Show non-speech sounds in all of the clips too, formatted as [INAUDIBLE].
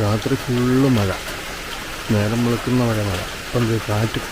രാത്രി ഫുള്ള് മഴ. നേരം വെളുക്കുന്ന മഴ. മഴ അപ്പം കാറ്റും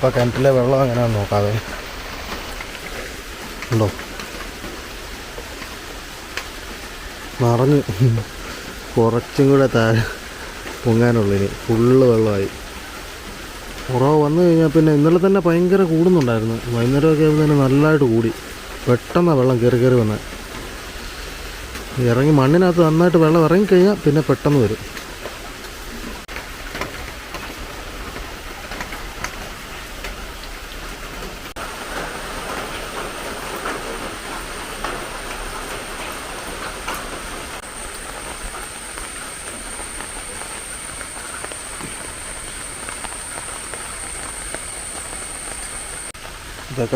ഇന്നിപ്പോൾ കിണറ്റിലെ വെള്ളം എങ്ങനെയാണ് നോക്കാതെ. ഉണ്ടോ? നിറഞ്ഞ് കുറച്ചും കൂടെ താഴെ പൊങ്ങാനുള്ളിന് ഫുള്ള് വെള്ളമായി. കുറവ് വന്നു കഴിഞ്ഞാൽ പിന്നെ ഇന്നലെ തന്നെ ഭയങ്കര കൂടുന്നുണ്ടായിരുന്നു. വൈകുന്നേരമൊക്കെ ആയിരുന്നു തന്നെ നല്ലതായിട്ട് കൂടി. പെട്ടെന്നാണ് വെള്ളം കയറി കയറി വന്നത് ഇറങ്ങി മണ്ണിനകത്ത് നന്നായിട്ട് വെള്ളം ഇറങ്ങിക്കഴിഞ്ഞാൽ പിന്നെ പെട്ടെന്ന് വരും.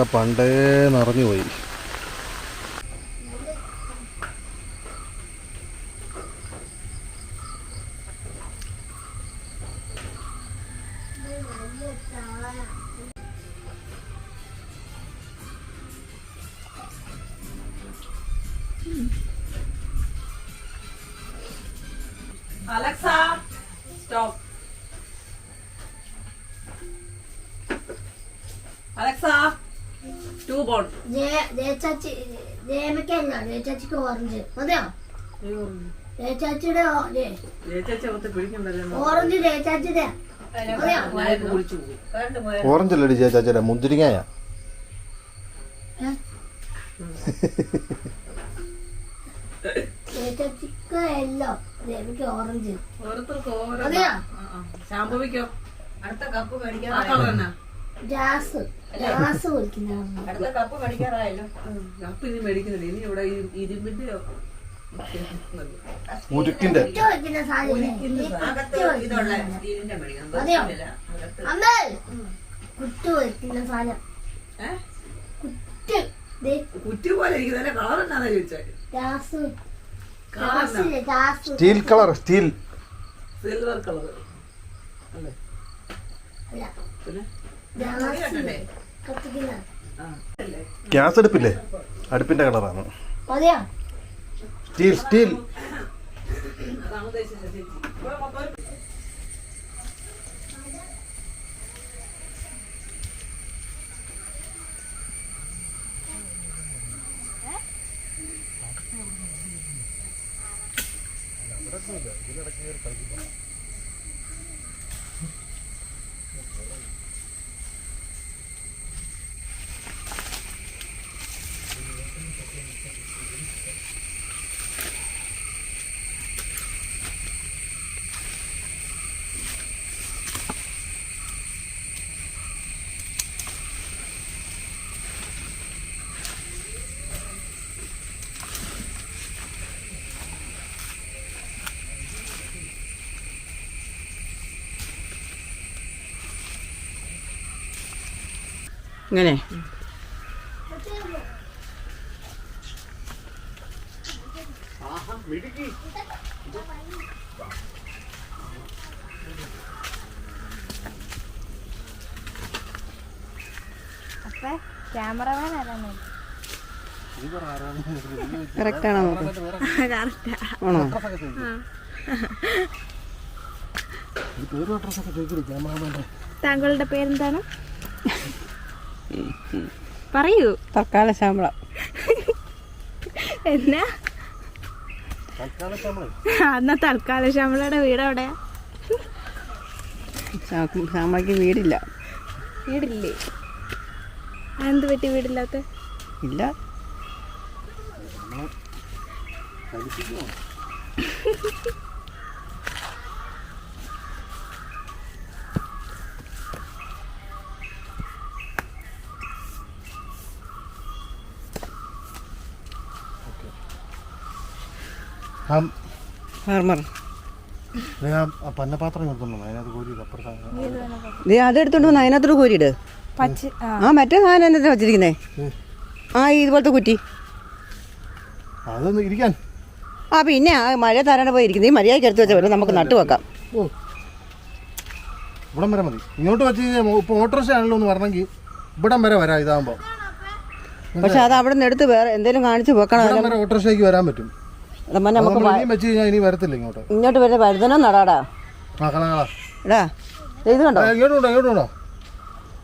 ഇതൊക്കെ പണ്ടേ നിറഞ്ഞു പോയി Alexa, stop. ജയച്ചാച്ചിക്ക് ഓറഞ്ച് മതിയോ ജയച്ചാച്ചിയുടെ ഓ- ജയ- ചേച്ചി പിടിക്കണ്ടല്ലോ ഓറഞ്ച് പോകും ഓറഞ്ച് അല്ലടി ചേച്ചാച്ചേരാ മുന്തിരിങ്ങായാ ഓറഞ്ച് ശാംഭവിക്കോ? അടുത്ത കപ്പ് മേടിക്കാൻ ഗ്യാസ് കപ്പ് മേടിക്കാറായല്ലോ. കപ്പ് ഇനി മേടിക്കുന്നില്ല. ഇനി ഇവിടെ ഈ ഇരുമ്പിന്റെ ഉരുക്കിന്റെ കുറ്റ പോലെ ഇരിക്കുന്നതിന്റെ കളർ എന്നാന്ന് ചോദിച്ചാൽ steel colour steel. Silver colour അല്ലേ? അല്ല. പിന്നെ? ഗ്യാസ് അടുപ്പില്ലേ? അടുപ്പിന്റെ കളറാണ്. Steel steel. ഇതിനിടയ്ക്ക് ഉദ്ദേശിച്ചത് ഇങ്ങനെ. ക്യാമറമാൻ ആണോ താങ്കളുടെ പേരെന്താണ്? പറയൂ. തൽക്കാല ശമ്പളം. എന്നാ? എന്നാ തൽക്കാല ശമ്പളയുടെ വീട് എവിടെയാ? ശമ്പളക്ക് വീടില്ല. വീടില്ലേ? എന്ത് പറ്റി വീടില്ലാത്ത? ഇല്ല. Thank [LAUGHS] പന്നപാത്രം അതെടുത്തോണ്ട് വന്ന് അതിനകത്തോട് കോരിയിട്. പച്ച ആ. മറ്റേ സാധനം വെച്ചിരിക്കുന്നേ? ആ ഇതുപോലത്തെ കുറ്റി. അതൊന്ന് ഇരിക്കാൻ. ആ പിന്നെ ആ മഴ തരാണ്ട് പോയി ഇരിക്കുന്നത് ഈ മര്യാദയ്ക്ക് എടുത്ത് വെച്ചാൽ നമുക്ക് നട്ടു വെക്കാം. ഓ. ഇവിടം വരെ മതി. ഇങ്ങോട്ട് വെച്ച് ഇപ്പൊ ഇപ്പോൾ ഓട്ടോറിക്ഷ ആണല്ലോ എന്ന് പറഞ്ഞെങ്കിൽ ഇവിടം വരെ വരാം ഇതാകുമ്പോൾ പക്ഷെ അത് അവിടെ നിന്ന് എടുത്ത് വേറെ എന്തെങ്കിലും കാണിച്ച് വെക്കണം. ഓട്ടോറിക്ഷയ്ക്ക് വരാൻ പറ്റും. അതമ്മ അത് നമുക്ക് വെച്ച് കഴിഞ്ഞാൽ ഇനി വരത്തില്ല ഇങ്ങോട്ട്. ഇങ്ങോട്ട് വരുന്ന വഴുതനോ നടാടാ. എടാ ഇത് കണ്ടോ? ആ, ഇങ്ങോട്ട് കൊണ്ടോ ഇങ്ങോട്ട് കൊണ്ടോ?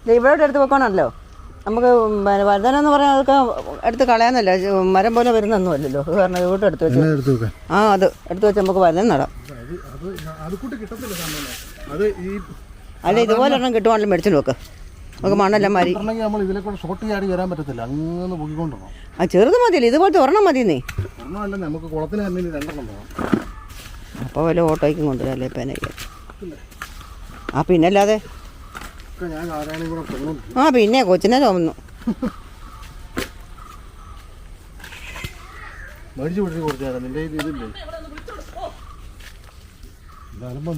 ദേ ഇവിടെ എടുത്ത് വെക്കണമല്ലോ നമുക്ക് വഴുതന എന്ന് പറഞ്ഞാൽ അതൊക്കെ എടുത്ത് കളയാന്നല്ല മരം പോലെ വരുന്നൊന്നും അല്ലല്ലോ അത് കാരണം ഇവിടെ എടുത്ത് വെച്ചു ആ അത് എടുത്ത് വെച്ച് നമുക്ക് വഴുതന നടാം. അല്ല ഇതുപോലെ ഒരെണ്ണം കിട്ടുവാണല്ലോ മേടിച്ചു വെക്ക്. നമുക്ക് മണ്ണെല്ലാം മാറി നമ്മൾ ഇതിലെ കൂടെ ഷോർട്ട് ചാടി വരാൻ പറ്റത്തില്ല അങ്ങനെ പൊക്കിക്കൊണ്ടിരണം ആ ചെറുത് മതിയല്ലേ ഇതുപോലത്തെ ഒരെണ്ണം മതി നീ ഒരെണ്ണമല്ല നമുക്ക് കുളത്തിന് തന്നെ രണ്ടെണ്ണം പോകാം അപ്പോൾ വല്ല ഓട്ടോയ്ക്കും കൊണ്ടുവരല്ലേ പേനയ്ക്ക് ആ പിന്നല്ലാതെ അല്ലാതെ ആ പിന്നെ കൊച്ചിനെ തോന്നുന്നു മേടിച്ചു പിടിച്ച് നിന്റെ ഇതില്ലേ ഇതാകുമ്പോൾ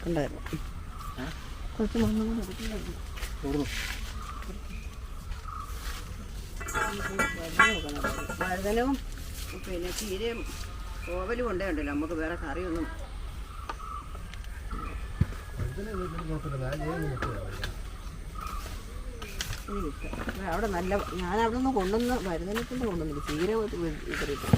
എടുക്കണ്ടായിരുന്നു കുറച്ച് മണ്ണ് കൂടെ വഴുതനവും പിന്നെ ചീരയും കോവലും കൊണ്ടേ ഉണ്ടല്ലോ നമുക്ക് വേറെ കറിയൊന്നും അവിടെ നല്ല ഞാൻ അവിടെ നിന്ന് കൊണ്ടുവന്ന് വഴുതനത്തിന് കൊണ്ടുവന്നില്ല. ചീര കറിയിട്ടില്ല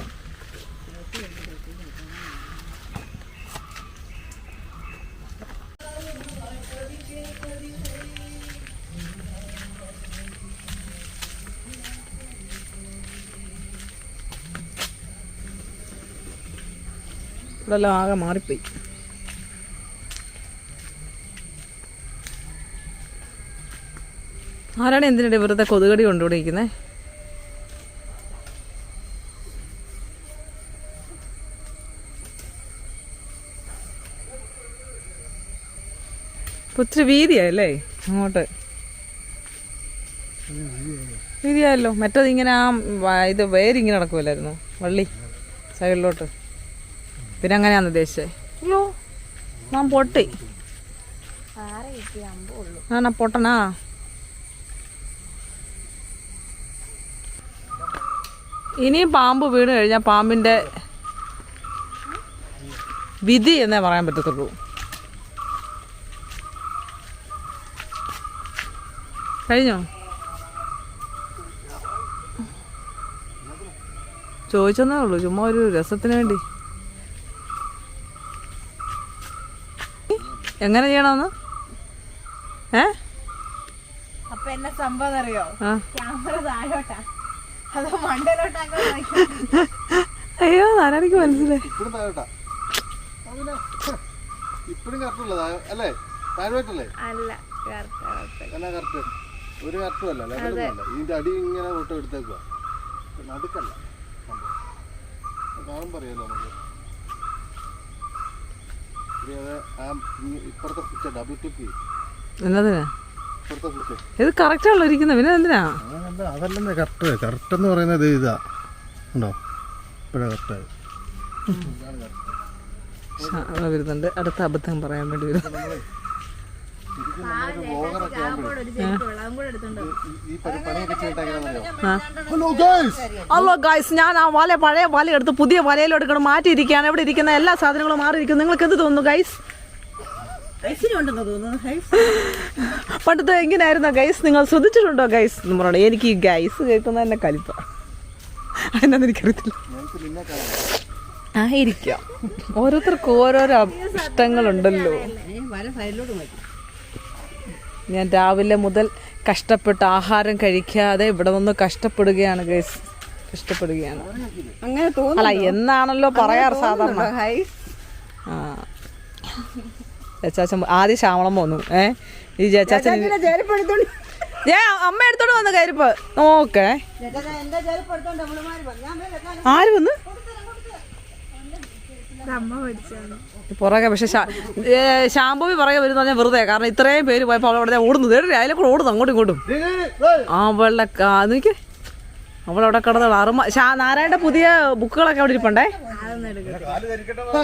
ഇവിടെല്ലാം ആകെ മാറിപ്പോയി. ആരാണ് എന്തിനാണ് ഇവരുടെ കൊതുകടി കൊണ്ടുകൊണ്ടിരിക്കുന്നത് ഒത്തിരി വീതിയല്ലേ അങ്ങോട്ട്? വീതിയായല്ലോ. മറ്റേത് ഇങ്ങനെ ആ ഇത് വേരിങ്ങനെ നടക്കുമല്ലായിരുന്നു വള്ളി സൈഡിലോട്ട്. പിന്നെ അങ്ങനെയാന്ന് ഉദ്ദേശിച്ചേ? അയ്യോ ഞാൻ പൊട്ടി. ആണാ പൊട്ടനാ ഇനിയും പാമ്പ് വീണ് കഴിഞ്ഞാൽ പാമ്പിന്റെ വിധി എന്നേ പറയാൻ പറ്റത്തുള്ളൂ. കഴിഞ്ഞോ? ചോദിച്ചെന്നേ ഉള്ളൂ ചുമ്മാ ഒരു രസത്തിന് വേണ്ടി. എങ്ങനെ ചെയ്യണമെന്ന്? ഏ? അപ്പൊ എന്നെ സംഭവം അറിയോ? ക്യാമറ താഴോട്ടാ. അതോ അയ്യോ നാരാണിക്ക് മനസ്സിലായി. ഇപ്പോഴും അല്ലേ? താഴോട്ടല്ലേ? അല്ല കറക്റ്റ് ഒരു കറക്റ്റും അല്ല ഇതിന്റെ അടി ഇങ്ങനെ ഫോട്ടോ എടുത്തേക്കുക നടുക്കല്ല സംഭവം. കാണുമ്പോൾ അറിയാലോ നമുക്ക് ഇനി അത് ആ ഈ ഇപ്പുറത്തെ സ്വിച്ച് ഡബിൾ ടിപ്പ് ചെയ്യും എന്നതിനാ ഇത് കറക്റ്റാണല്ലോ ഇരിക്കുന്നത്. പിന്നെ എന്തിനാ? അതല്ലേ കറക്റ്റ് കറക്റ്റ് എന്ന് പറയുന്നത് ഇതാ ഉണ്ടോ ഇപ്പോഴാ വരുന്നുണ്ട്. അടുത്ത അബദ്ധം പറയാൻ വേണ്ടി വരും ഹലോ ഗൈസ് ഹലോ ഗൈസ് ഞാൻ ആ വല പഴയ വല എടുത്ത് പുതിയ വലയിലെടുക്കണം മാറ്റിയിരിക്കുകയാണ്. ഇവിടെ ഇരിക്കുന്ന എല്ലാ സാധനങ്ങളും മാറിയിരിക്കും നിങ്ങൾക്ക് എന്ത് തോന്നുന്നു ഗൈസ് പണ്ടത്തെ എങ്ങനെയായിരുന്നു ഗൈസ് നിങ്ങൾ ശ്രദ്ധിച്ചിട്ടുണ്ടോ ഗൈസ് എന്ന് പറയണം എനിക്ക് ഈ ഗൈസ് കേൾക്കുന്ന തന്നെ കലിപ്പ. അതിനൊന്നും എനിക്കറിയത്തില്ല. ആ ഓരോരുത്തർക്കും ഓരോരോ ഇഷ്ടങ്ങളുണ്ടല്ലോ. ഞാൻ രാവിലെ മുതൽ കഷ്ടപ്പെട്ട് ആഹാരം കഴിക്കാതെ ഇവിടെ നിന്ന് കഷ്ടപ്പെടുകയാണ് ഗൈസ് കഷ്ടപ്പെടുകയാണ്. അങ്ങനെ അല്ല എന്നാണല്ലോ പറയാറ് സാധാരണ? ആ. ചേച്ചാച്ചൻ ആദ്യം ശ്യാമളം പോന്നു. ഏ? ഈ ചേച്ചാച്ചൻ ഏ അമ്മ എടുത്തോണ്ട് വന്ന കരിപ്പ് നോക്കേ. ആര് വന്ന്? അമ്മ പഠിച്ചാണ് പുറകെ പക്ഷെ ശാംഭവി പുറകെ വരുന്ന പറഞ്ഞാൽ വെറുതെ കാരണം ഇത്രയും പേര് പോയപ്പോൾ അവൾ അവിടെ ഓടുന്നു ഏടി അതിലെ കൂടെ ഓടുന്നു അങ്ങോട്ടും ഇങ്ങോട്ടും അവളുടെ നോക്കി അവളവിടെ കിടന്നുള്ള അറുമ ഷാ നാരായണ പുതിയ ബുക്കുകളൊക്കെ അവിടെ ഇരിപ്പണ്ടേ ആ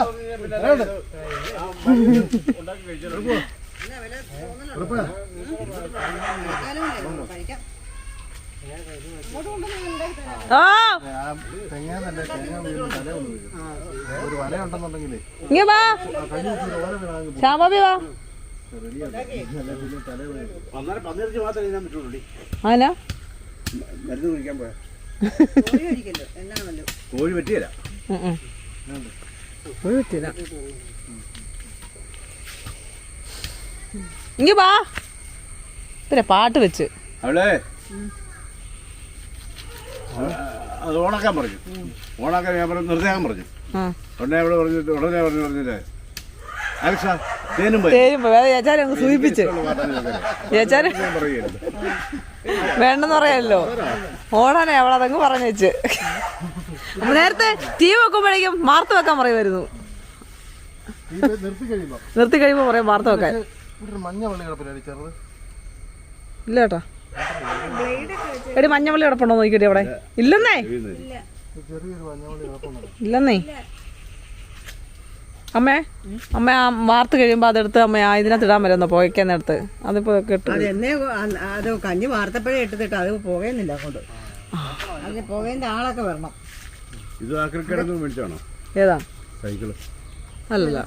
വാ. കോഴി പറ്റിയല്ല കോഴി പറ്റിയല്ല ഇങ്ങ പാട്ട് വെച്ച്. അവളെ. അത് ഓണാക്കാൻ പറഞ്ഞു. ഓണാക്കാൻ ഞാൻ പറഞ്ഞു നിർത്തിയാക്കാൻ പറഞ്ഞു. ഉടനെ അവിടെ പറഞ്ഞിട്ട് ഉടനെ പറഞ്ഞു പറഞ്ഞില്ലേ? അലക്സ തേനും സൂചിപ്പിച്ച്. വേണ്ടെന്ന് പറയാമല്ലോ ഓടാനേ അവളതങ്ങ് പറഞ്ഞേച്ച്. നേരത്തെ തീ വി വെക്കുമ്പോഴേക്കും വാർത്ത വെക്കാൻ പറയുമായിരുന്നു. നിർത്തി കഴിയുമ്പോ. പറയാം വാർത്ത വെക്കാൻ. മഞ്ഞ ഇല്ല എടി മഞ്ഞവള്ളി കിടപ്പുണ്ടോ നോക്കിയിട്ട് അവിടെ ഇല്ലെന്നേ? ഇല്ലെന്നേ അമ്മേ അമ്മ ആ വാർത്ത കഴിയുമ്പോ അതെടുത്ത് അമ്മ ആ ഇതിനകത്ത് ഇടാൻ വരുന്നോ? പോയിക്കാൻ നേരത്ത് അതിപ്പോ കിട്ടും അത് എന്നെ അത് കഞ്ഞി വാർത്തപ്പഴേ എടുത്തിട്ട് അത് പുകയുന്നില്ല കൊണ്ട് അതിന് പുകേന്റെ ആളൊക്കെ വരണം. ഇത് ആക്രിക്കടന്ന് മേടിച്ചാണോ ഏതാ? സൈക്കിൾ. അല്ലല്ല.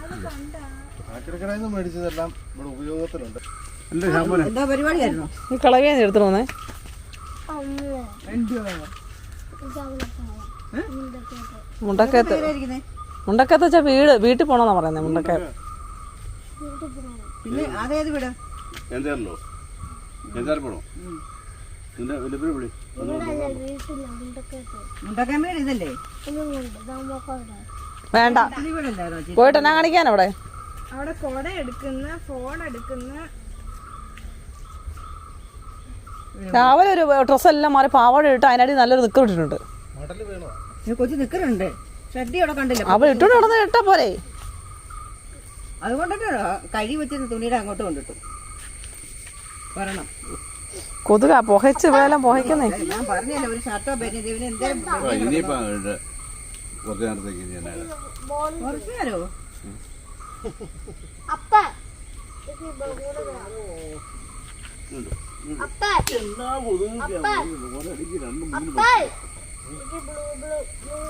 ആക്രിക്കടന്ന് മേടിച്ചതെല്ലാം ഇവിടെ ഉപയോഗത്തിലുണ്ട്. എന്താ പരിപാടിയായിരുന്നു? കളവിയാ എടുത്തു വന്നേ. മുണ്ടക്കയത്ത് ഇരിക്കുന്നേ മുണ്ടക്കയത്ത് വെച്ചാൽ വീട് വീട്ടിൽ പോണെന്നാ പറയുന്നത് മുണ്ടക്കയം പിന്നെ അതേത് വീട്? വേണ്ട. പോയിട്ട് എന്നാ കാണിക്കാൻ അവിടെ? അവിടെ കൊട എടുക്കുന്ന ഫോൺ എടുക്കുന്ന രാവിലെ ഒരു ഡ്രസ്സെല്ലാം മാറി പാവാട ഇട്ട് അതിനടി നല്ലൊരു നിക്കർ ഇട്ടിട്ടുണ്ട്. കൊച്ചു കണ്ടില്ല. അവൾ ഇട്ടോണ്ട് നടന്ന് ഇട്ടാ പോരെ. അതുകൊണ്ടിട്ട് കഴി വെച്ചിട്ട് തുണിയുടെ അങ്ങോട്ട് കൊണ്ടിട്ടു. വരണം. കൊതുക പുകച്ച് വേലം പുകയ്ക്കുന്നേ. ഞാൻ പറഞ്ഞല്ലോ ഒരു ഷർട്ടോ ഇവന് എന്തേലും അപ്പ.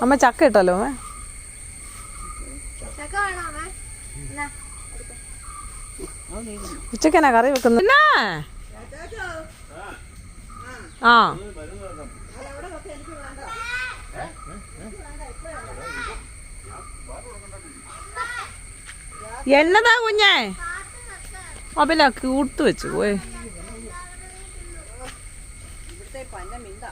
അമ്മ ചക്ക ഇട്ടല്ലോ അമ്മ. ചക്ക വേണോ അമ്മേ? എന്നാ. ഉച്ചയ്ക്ക് എന്നാ കറി വെക്കുന്നത്? ആ. എന്നതാ കുഞ്ഞേ? ആ കൂട്ടു വെച്ചു പോയി ഇവിടുത്തെ പന്ന മിണ്ട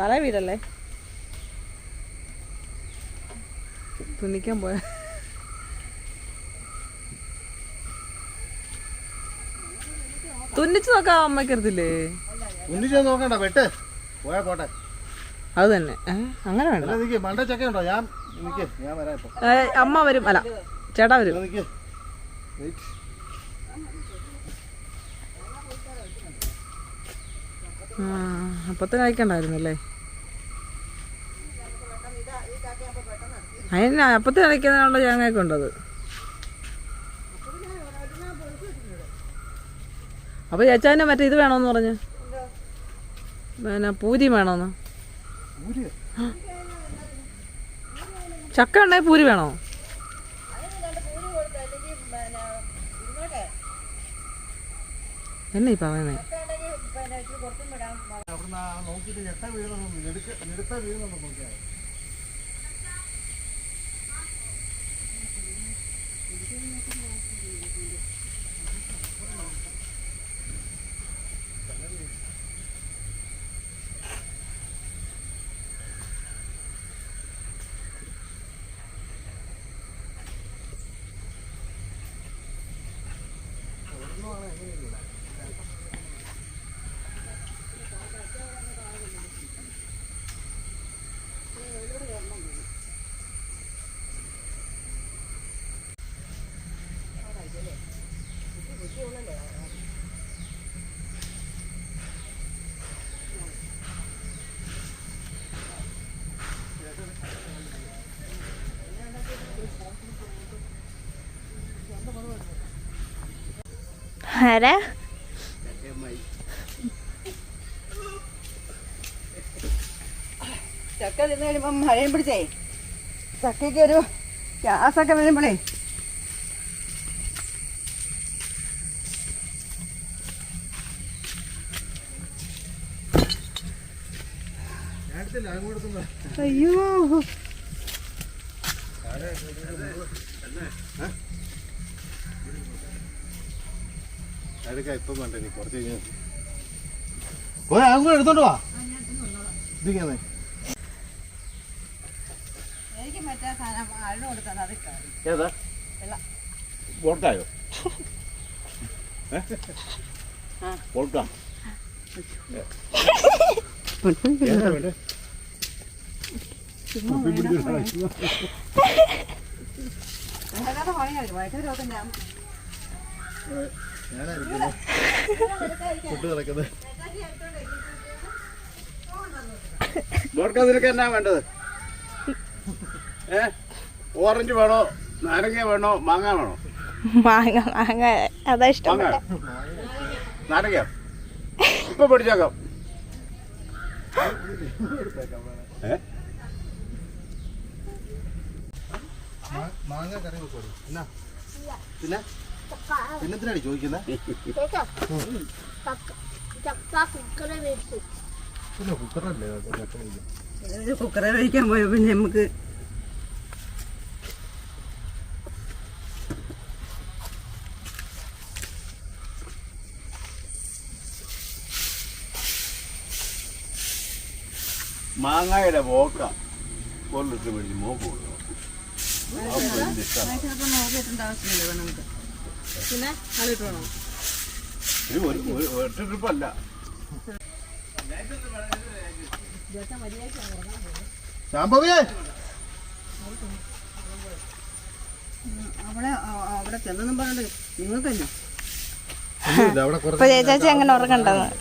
തല വീടല്ലേ തുന്നിക്കാൻ പോയ. തുന്നിച്ചു നോക്കാ അമ്മക്കരുതില്ലേ തുന്നിച്ചു നോക്കണ്ട വെട്ട്. പോയാ പോട്ടെ. അത് തന്നെ. അങ്ങനെ വേണ്ട. മണ്ട ചക്ക ഞാൻ അമ്മ വരും. അല്ല ചേട്ടാ വരും. അപ്പത്തിന് അയക്കണ്ടായിരുന്നല്ലേ അതിന് അപ്പത്തിന് അയക്കുന്നതിനുള്ള തേങ്ങയൊക്കെ ഉണ്ടത്. അപ്പൊ ചേച്ചാന്റെ മറ്റേ ഇത് വേണോന്ന് പറഞ്ഞു. പിന്നെ പൂരി വേണോന്ന്. ഊരിയോ? ചക്ക ഉണ്ടായി പൂരി വേണോ? എന്നെ ഈ പറയുന്നേ? നോക്കിയിട്ട് ഞെട്ട വീഴുന്നുണ്ടോ നോക്കിയാൽ ആരാ ചക്ക തിന്നു കഴിയുമ്പം മഴയും പിടിച്ചേ. ചക്കയ്ക്ക് ഒരു ഗ്യാസൊക്കെ വരുമ്പോഴേ അയ്യോ. എടുക്കാം ഇപ്പം വേണ്ട ഇനി കുറച്ച് കഴിഞ്ഞ് പോയി അങ്ങോട്ട് എടുത്തോണ്ട് വാ ഇതിങ്ങനെ എനിക്ക് മറ്റേ സാധനം അഴിന് കൊടുക്കണം അത് കാര്യം ഏതാ വോൾട്ടായോ വോൾട്ടാ ഏതാ വേണ്ടേ ഉണ്ടാക്കാത്ത പണിയായിരുന്നു വയറ്റൊക്കെ ഞാൻ ഫുഡ് നിനക്ക് എന്നാ വേണ്ടത്? ഏ? ഓറഞ്ച് വേണോ? നാരങ്ങ വേണോ? മാങ്ങ വേണോ? മാങ്ങ മാങ്ങ. അതാ ഇഷ്ടം. നാരങ്ങ. ഇപ്പൊ പിടിച്ചേക്കാം. ഏ? മാങ്ങ കറി വെക്കോ എന്നാ? പിന്നെ? പിന്നെന്തിനാണ് ചോദിക്കുന്നത് കേട്ടോ ചക്ക ചക്ക കുക്കറെ കഴിക്കാൻ ഒരു കുക്കറെ കഴിക്കാൻ പോയ? പിന്നെ നമുക്ക് മാങ്ങയുടെ പോക്ക കൊല്ലിട്ട് മേടിച്ച് മോക്ക് കൊടുക്കണം. പിന്നെ കളിയിട്ട് വേണം അവിടെ ആ- അവിടെ ചെന്നെന്നും പറഞ്ഞിട്ട് നിങ്ങൾക്കല്ലേ? ഒന്നുമില്ല അവിടെ ഇപ്പൊ കുറച്ച് ചേച്ചാച്ചി അങ്ങനെ ഉറങ്ങണ്ടെന്ന് അവിടെ.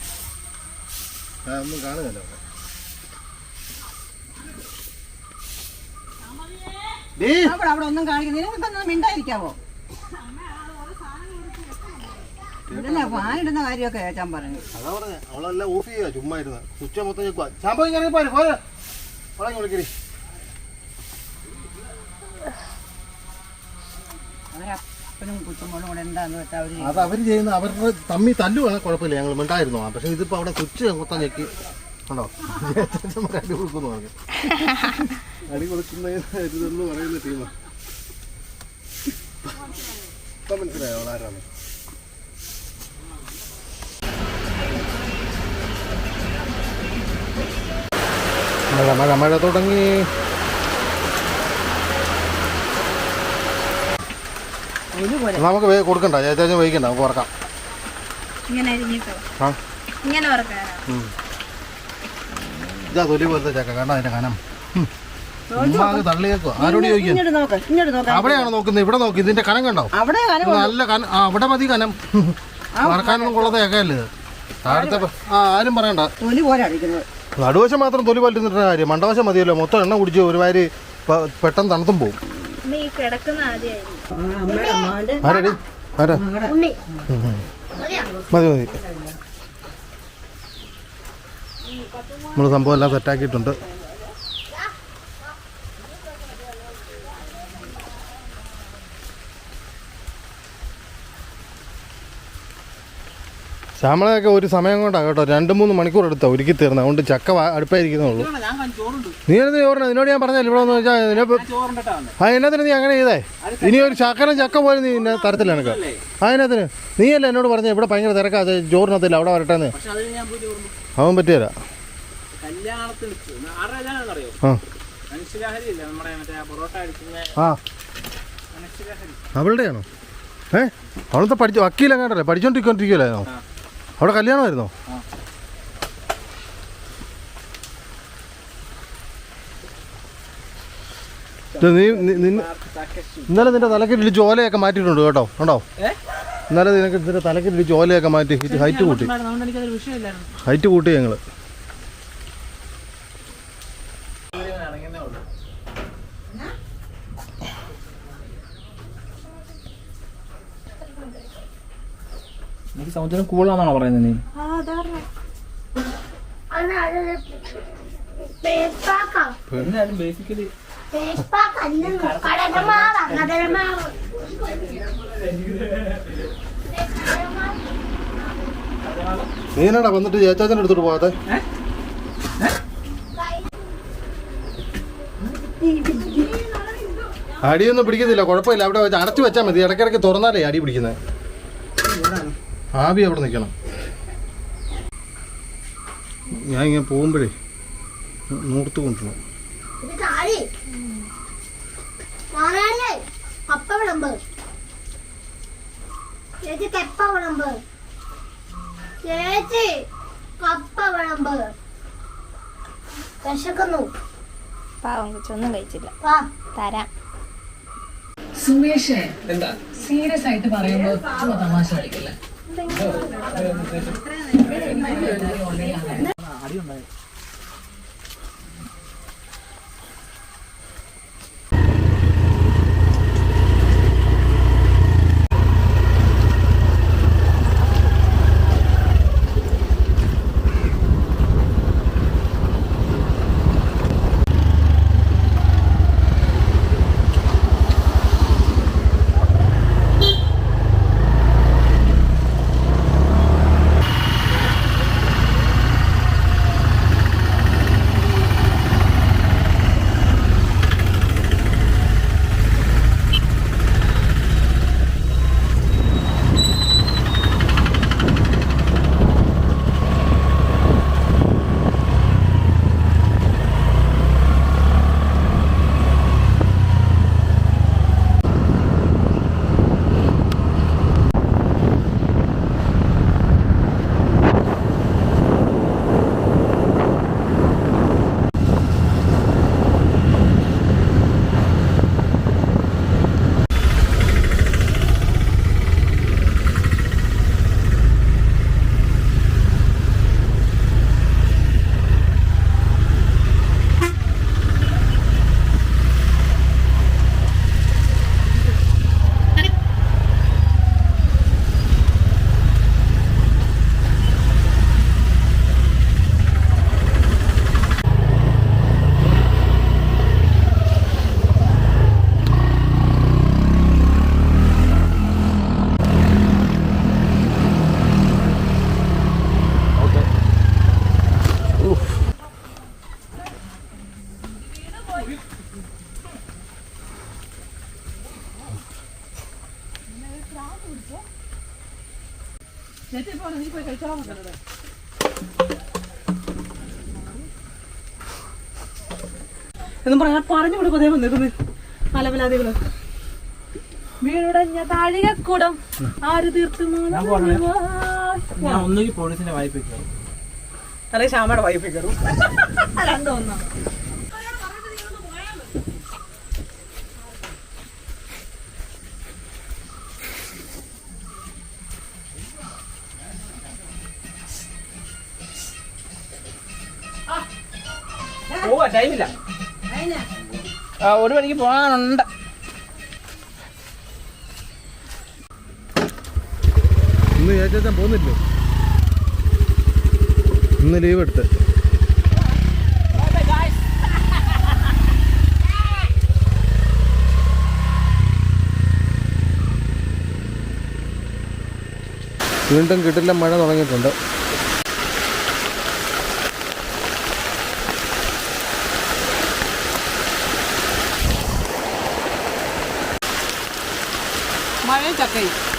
അവിടെ അവിടെ ഒന്നും കാണിക്കുന്നു നിങ്ങൾക്ക് മിണ്ടായിരിക്കാവോ ഇതന്നെ ഫാനിടുന്ന കാര്യമൊക്കെ ഏറ്റാൻ പറഞ്ഞു. അതാ പറഞ്ഞെ അവളെല്ലാം ഓഫ് ചെയ്യുക ചുമ്മാ ഇരുന്ന്. സ്വിച്ച് മൊത്തം ചെക്കുക ശാംഭവി ഇങ്ങനെ പോരെ പോരെ. അവളെ വിളിക്കടി. അവരപ്പനും കുച്ചുമോളും കൂടെ എന്താന്ന് വെച്ചാൽ അവർ അത് അവർ ചെയ്യുന്ന അവരുടെ തമ്മി തല്ലുവാണ് കുഴപ്പമില്ല ഞങ്ങൾ മിണ്ടായിരുന്നു. പക്ഷെ ഇതിപ്പോ അവിടെ സ്വിച്ച് മൊത്തം ഞെക്കി. ഉണ്ടോ അടി കൊടുക്കുന്നു പറഞ്ഞു. അടി കൊടുക്കുന്നതെന്ന് പറയുന്ന ടീമാണ് ഇപ്പൊ മനസ്സിലായോ അവളാരാണ്? മഴ മഴ മഴ തുടങ്ങി. നമുക്ക് വേ കൊടുക്കണ്ട. ചേച്ചാ വഹിക്കണ്ട നമുക്ക് ഉറക്കാം ഇതാ തൊലി പോലത്തെ ചക്ക. കണ്ട അതിന്റെ കനം? തള്ളിയേക്കോ ആരോട് അവിടെയാണ് നോക്കുന്നത്? ഇവിടെ നോക്കി. ഇതിന്റെ കനം കണ്ടോ? നല്ല കനം. അവിടെ മതി കനം. വറക്കാനൊന്നും കൊള്ളത്തേക്കല്ലേ ചക്കയല്ലേ താഴത്തെ ആ ആരും പറയണ്ട. തൊലി പോലെ അടിക്കുന്നത്. നടുവശം മാത്രം തൊലി പറ്റുന്നിട്ട് കാര്യം. മണ്ടവശം മതിയല്ലോ. മൊത്തം എണ്ണ കുടിച്ച് ഒരുമാതിരി പെട്ടെന്ന് തണുത്തും പോകും ആരടി ആരാ മതി മതി. നമ്മൾ സംഭവം എല്ലാം സെറ്റാക്കിയിട്ടുണ്ട് ശ്യാമളയൊക്കെ ഒരു സമയം കൊണ്ടാണ് കേട്ടോ രണ്ട് മൂന്ന് മണിക്കൂർ എടുത്താ ഒരുക്കി തീർന്നത് അതുകൊണ്ട് ചക്ക അടുപ്പായിരിക്കുന്നുള്ളൂ നീ എന്ത് ചോറിന് നിന്നോട് ഞാൻ പറഞ്ഞാൽ ഇവിടെ വന്ന് വെച്ചാൽ ചോറുണ്ടട്ടാ ആ എന്നതിന് നീ അങ്ങനെ ചെയ്തേ? ഇനി ഒരു ചക്കരം ചക്ക പോലും നീ എന്നെ തരത്തില്ല എനിക്ക് ആ എന്നതിന് നീയല്ല എന്നോട് പറഞ്ഞ ഇവിടെ ഭയങ്കര തിരക്കാ ചോറിനത്തില്ല അവിടെ വരട്ടെന്ന്. അവൻ പറ്റിയല്ല. ആ. ആ അവളുടെയാണോ? ഏ? അവളത്തെ പഠിച്ചു വക്കീലെങ്ങാണ്ടല്ലേ? പഠിച്ചോണ്ടിരിക്കൊണ്ടിരിക്കുമല്ലായിരുന്നോ അവിടെ കല്യാണമായിരുന്നോ? നീ നിന്നെ ഇന്നലെ നിന്റെ തലക്കിട്ടിട്ട് ജോലയൊക്കെ മാറ്റിയിട്ടുണ്ട് കേട്ടോ ഉണ്ടോ ഇന്നലെ നിനക്ക് നിന്റെ തലക്കിട്ടിട്ട് ജോലയൊക്കെ മാറ്റി ഹൈറ്റ് കൂട്ടി. ഹൈറ്റ് കൂട്ടി ഞങ്ങൾ. എനിക്ക് സമുദ്രം കൂളാന്നാണോ പറയുന്നത് നീ? ബേസിക്കലി എന്നാടാ വന്നിട്ട് ചേച്ചാച്ചന്റെ എടുത്തിട്ട് പോകാതെ അടിയൊന്നും പിടിക്കത്തില്ല കുഴപ്പമില്ല. അവിടെ വെച്ച് അടച്ചു വെച്ചാൽ മതി. ഇടയ്ക്കിടയ്ക്ക് തുറന്നാലേ അടി പിടിക്കുന്നത് ആവി അവിടെ നിൽക്കണം. ഞാൻ ഇങ്ങനെ പോകുമ്പോഴേ നൂർത്ത് കൊണ്ടുപോകണം കപ്പ വിളമ്പ്. ചേച്ചി കപ്പ വിളമ്പ്. ചേച്ചി കപ്പ വിളമ്പ്. വിശക്കുന്നു. പാവം കൊച്ചൊന്നും കഴിച്ചില്ല. വാ. തരാം. സുമേഷ് എന്താ? സീരിയസ് ആയിട്ട് പറയുമ്പോൾ തമാശ കളിക്കില്ല? അടി എന്നും പറയാ പറഞ്ഞു കൊടുക്കും അതേ വന്നേക്കുന്നത് അലവലാദികൾ. വീടുടഞ്ഞ താഴികക്കുടം ആര് തീർത്തു ഒന്നുകിൽ പോലീസിന്റെ വായ്പ കയറും. അല്ലെ ശ്യാമയുടെ വായ്പ കയറും. രണ്ടോ ഒന്നോ. ഒരു മണിക്ക് പോകാനുണ്ട്. ഇന്ന് ചേച്ചാൻ പോകുന്നില്ലേ ഇന്ന് ലീവ് എടുത്ത്. വീണ്ടും കിട്ടില്ല മഴ തുടങ്ങിയിട്ടുണ്ട്. മഴയും ചക്കയും